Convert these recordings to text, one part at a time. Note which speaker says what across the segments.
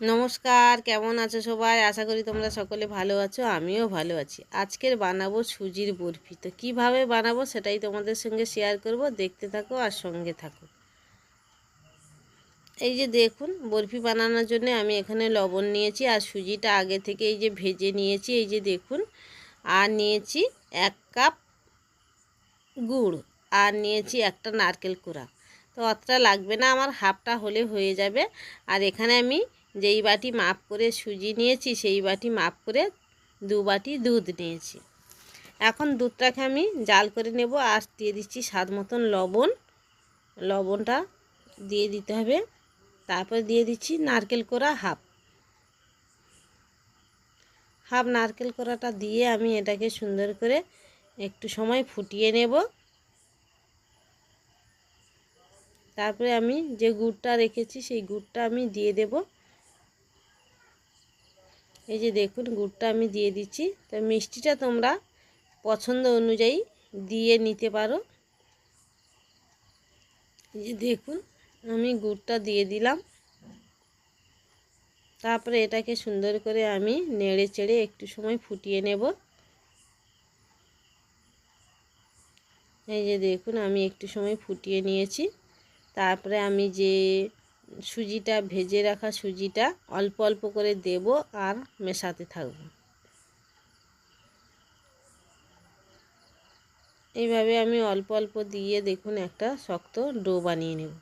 Speaker 1: নমস্কার, কেমন আছো সবাই? আশা করি তোমরা সকলে ভালো আছো, আমিও ভালো আছি। আজকের বানাবো সুজির বরফি। তো কীভাবে বানাবো সেটাই তোমাদের সঙ্গে শেয়ার করব, দেখতে থাকো আর সঙ্গে থাকো। এই যে দেখুন, বরফি বানানোর জন্য আমি এখানে লবণ নিয়েছি আর সুজিটা আগে থেকে এই যে ভেজে নিয়েছি, এই যে দেখুন। আর নিয়েছি এক কাপ গুড় আর নিয়েছি একটা নারকেল কুড়া। তো অতটা লাগবে না, আমার হাফটা হলে হয়ে যাবে। আর এখানে আমি যেই বাটি মাপ করে সুজি নিয়েছি, সেই বাটি মাপ করে দু বাটি দুধ নিয়েছি। এখন দুধটাকে আমি জাল করে নেব। আর দিয়ে দিচ্ছি স্বাদ মতন লবণ। লবণটা দিয়ে দিতে হবে। তারপর দিয়ে দিচ্ছি নারকেল কোড়া হাফ। হাফ নারকেল কোড়াটা দিয়ে আমি এটাকে সুন্দর করে একটু সময় ফুটিয়ে নেব। তারপরে আমি যে গুড়টা রেখেছি, সেই গুড়টা আমি দিয়ে দেবো। এই যে দেখুন, গুড়টা আমি দিয়ে দিচ্ছি। তো মিষ্টিটা তোমরা পছন্দ অনুযায়ী দিয়ে নিতে পারো। এই যে দেখুন, আমি গুড়টা দিয়ে দিলাম। তারপরে এটাকে সুন্দর করে আমি নেড়ে চেড়ে একটু সময় ফুটিয়ে নেব। এই যে দেখুন, আমি একটু সময় ফুটিয়ে নিয়েছি। তারপরে আমি যে সুজিটা, ভেজে রাখা সুজিটা অল্প অল্প করে দেব আর মেশাতে থাকব। এইভাবে আমি অল্প অল্প দিয়ে দেখুন একটা শক্ত ডো বানিয়ে নেব।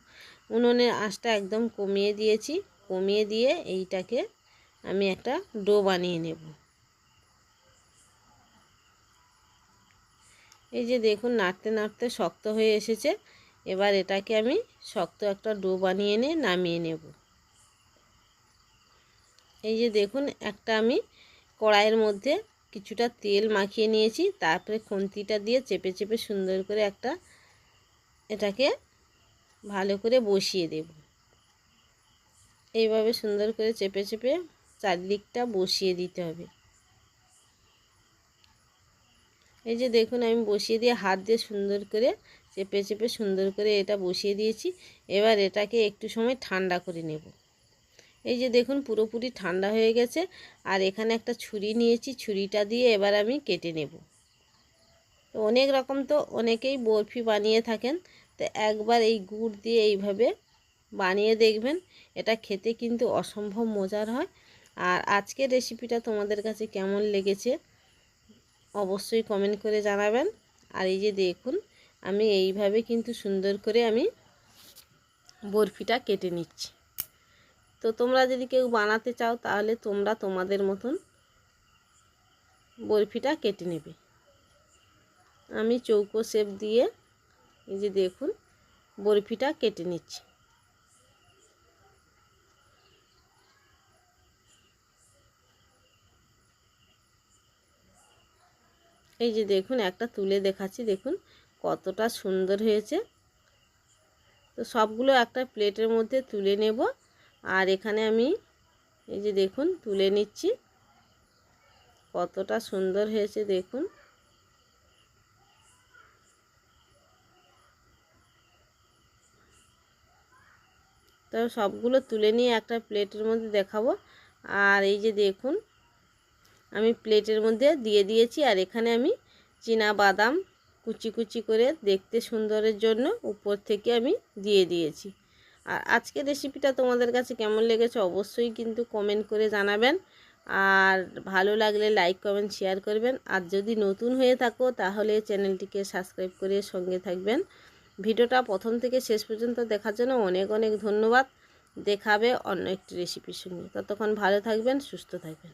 Speaker 1: উনুনের আঁচটা একদম কমিয়ে দিয়েছি, কমিয়ে দিয়ে এইটাকে আমি একটা ডো বানিয়ে নেব। এই যে দেখুন, নাড়তে নাড়তে শক্ত হয়ে এসেছে। এবার এটাকে আমি শক্ত একটা ডো বানিয়ে নিয়ে নামিয়ে নেব। এই যে দেখুন, একটা আমি কড়াইয়ের মধ্যে কিছুটা তেল মাখিয়ে নিয়েছি, তারপরে খুন্তিটা দিয়ে চেপে চেপে সুন্দর করে একটা এটাকে ভালো করে বসিয়ে দেব। এইভাবে সুন্দর করে চেপে চেপে চারদিকটা বসিয়ে দিতে হবে। এই যে দেখুন, আমি বসিয়ে দিয়ে হাত দিয়ে সুন্দর করে চেপে চেপে সুন্দর করে এটা বসিয়ে দিয়েছি। এবার এটাকে একটু সময় ঠান্ডা করে নেব। এই যে দেখুন, পুরোপুরি ঠান্ডা হয়ে গেছে। আর এখানে একটা ছুরি নিয়েছি। ছুরিটা দিয়ে এবার আমি কেটে নেব। তো অনেক রকম তো অনেকেই বরফি বানিয়ে থাকেন। তো একবার এই গুড় দিয়ে এইভাবে বানিয়ে দেখবেন। এটা খেতে কিন্তু অসম্ভব মজার হয়। আর আজকের রেসিপিটা তোমাদের কাছে কেমন লেগেছে অবশ্যই কমেন্ট করে জানাবেন। আর এই যে দেখুন আমি এইভাবে কিন্তু সুন্দর করে আমি বরফিটা কেটে নিচ্ছি। তো তোমরা যদি কেউ বানাতে চাও, তাহলে তোমরা তোমাদের মতন বরফিটা কেটে নেবে। আমি চৌকো শেপ দিয়ে এই যে দেখুন, বরফিটা কেটে নিচ্ছি। এই যে দেখুন, একটা তুলে দেখাচ্ছি। দেখুন কতটা সুন্দর হয়েছে। তো সবগুলো একটা প্লেটের মধ্যে তুলে নেব। আর এখানে আমি এই যে দেখুন, তুলে নিচ্ছি। কতটা সুন্দর হয়েছে দেখুন। তো সবগুলো তুলে নিয়ে একটা প্লেটের মধ্যে দেখাবো। আর এই যে দেখুন, আমি প্লেটের মধ্যে দিয়ে দিয়েছি। আর এখানে আমি চীনা বাদাম কুচি কুচি করে দেখতে সুন্দরের জন্য উপর থেকে আমি দিয়ে দিয়েছি। আর আজকের রেসিপিটা তোমাদের কাছে কেমন লেগেছে অবশ্যই কিন্তু কমেন্ট করে জানাবেন। আর ভালো লাগলে লাইক কমেন্ট শেয়ার করবেন। আর যদি নতুন হয়ে থাকো তাহলে চ্যানেলটিকে সাবস্ক্রাইব করে সঙ্গে থাকবেন। ভিডিওটা প্রথম থেকে শেষ পর্যন্ত দেখার জন্য অনেক অনেক ধন্যবাদ। দেখাবে অন্য একটি রেসিপির সঙ্গে। ততক্ষণ ভালো থাকবেন, সুস্থ থাকবেন।